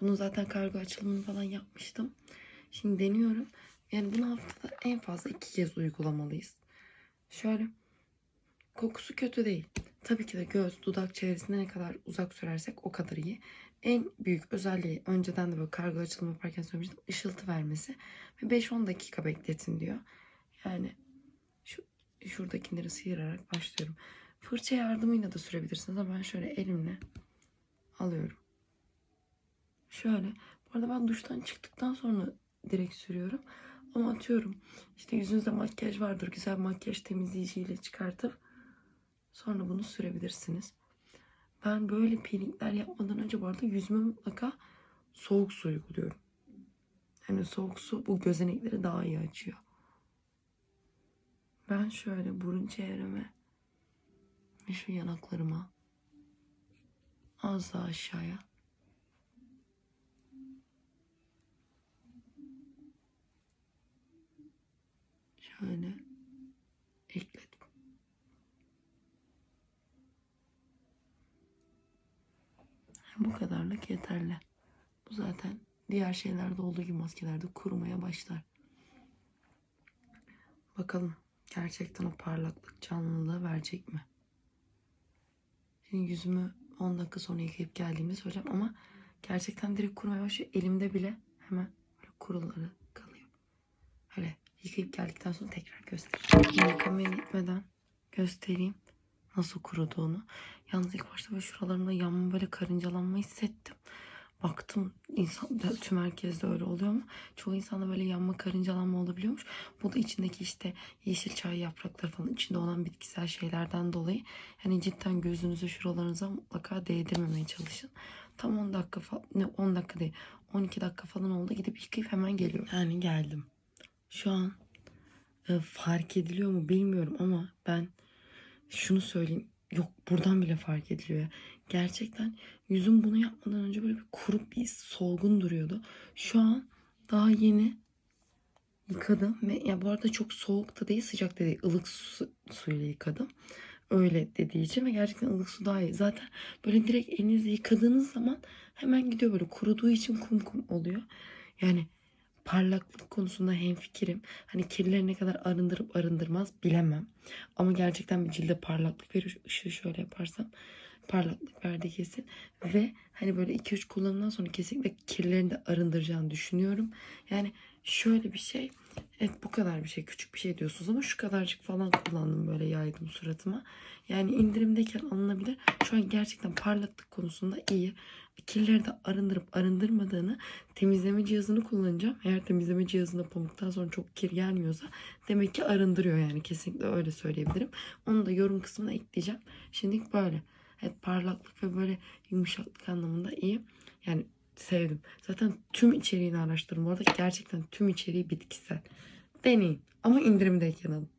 Bunu zaten kargo açılımını falan yapmıştım. Şimdi deniyorum. Yani bunu haftada en fazla iki kez uygulamalıyız. Şöyle kokusu kötü değil. Tabii ki de göz, dudak çevresinde ne kadar uzak sürersek o kadar iyi. En büyük özelliği önceden de böyle kargo açılımı yaparken söylemiştim. ışıltı vermesi. Ve 5-10 dakika bekletin diyor. Yani şu şuradakileri sıyırarak başlıyorum. Fırça yardımıyla da sürebilirsiniz ama ben şöyle elimle alıyorum. Şöyle. Bu arada ben duştan çıktıktan sonra direkt sürüyorum. Ama atıyorum işte yüzünüzde makyaj vardır. Güzel makyaj temizleyiciyle çıkartıp sonra bunu sürebilirsiniz. Ben böyle peelingler yapmadan önce bu arada yüzüme mutlaka soğuk su uyguluyorum. Yani soğuk su bu gözenekleri daha iyi açıyor. Ben şöyle burun çevreme ve şu yanaklarıma az daha aşağıya şöyle ekledim. Bu kadarlık yeterli. Bu zaten diğer şeylerde olduğu gibi maskelerde kurumaya başlar. Bakalım gerçekten o parlaklık canlılığı verecek mi? Şimdi yüzümü 10 dakika sonra yıkayıp geldiğimde söyleyeceğim ama gerçekten direkt kurumaya başlıyor. Elimde bile hemen böyle kuruları kalıyor. Öyle yıkayıp geldikten sonra tekrar göstereyim. Yıkamaya gitmeden göstereyim nasıl kuruduğunu. Yalnız ilk başta böyle şuralarımda yanma böyle karıncalanma hissettim. Baktım insan tüm herkeste öyle oluyor ama çoğu insanda böyle yanma karıncalanma olabiliyormuş. Bu da içindeki işte yeşil çay yaprakları falan içinde olan bitkisel şeylerden dolayı yani cidden gözünüzü şuralarınıza mutlaka değdirmemeye çalışın. Tam 10 dakika falan ne 10 dakika değil 12 dakika falan oldu gidip yıkayıp hemen geliyorum. Yani geldim. Şu an e, fark ediliyor mu bilmiyorum ama ben şunu söyleyeyim. Yok buradan bile fark ediliyor. Gerçekten yüzüm bunu yapmadan önce böyle bir kurup bir solgun duruyordu. Şu an daha yeni yıkadım. Ve ya bu arada çok soğuk da değil sıcak da değil. ılık su, suyla yıkadım. Öyle dediği için ve gerçekten ılık su daha iyi. Zaten böyle direkt elinizle yıkadığınız zaman hemen gidiyor böyle kuruduğu için kum kum oluyor. Yani parlaklık konusunda hemfikirim. Hani kirleri ne kadar arındırıp arındırmaz bilemem. Ama gerçekten bir cilde parlaklık veriyor. Şu ışığı şöyle yaparsam parlaklık verdi kesin. Ve hani böyle 2-3 kullanımdan sonra kesinlikle kirlerini de arındıracağını düşünüyorum. Yani şöyle bir şey. Evet bu kadar bir şey küçük bir şey diyorsunuz ama şu kadarcık falan kullandım böyle yaydım suratıma. Yani indirimdeyken alınabilir. Şu an gerçekten parlaklık konusunda iyi. Kirleri de arındırıp arındırmadığını temizleme cihazını kullanacağım. Eğer temizleme cihazında pamuktan sonra çok kir gelmiyorsa demek ki arındırıyor yani kesinlikle öyle söyleyebilirim. Onu da yorum kısmına ekleyeceğim. Şimdilik böyle. Evet parlaklık ve böyle yumuşaklık anlamında iyi. Yani sevdim. Zaten tüm içeriğini araştırdım. Bu arada gerçekten tüm içeriği bitkisel. Deneyin. Ama indirimdeyken alın.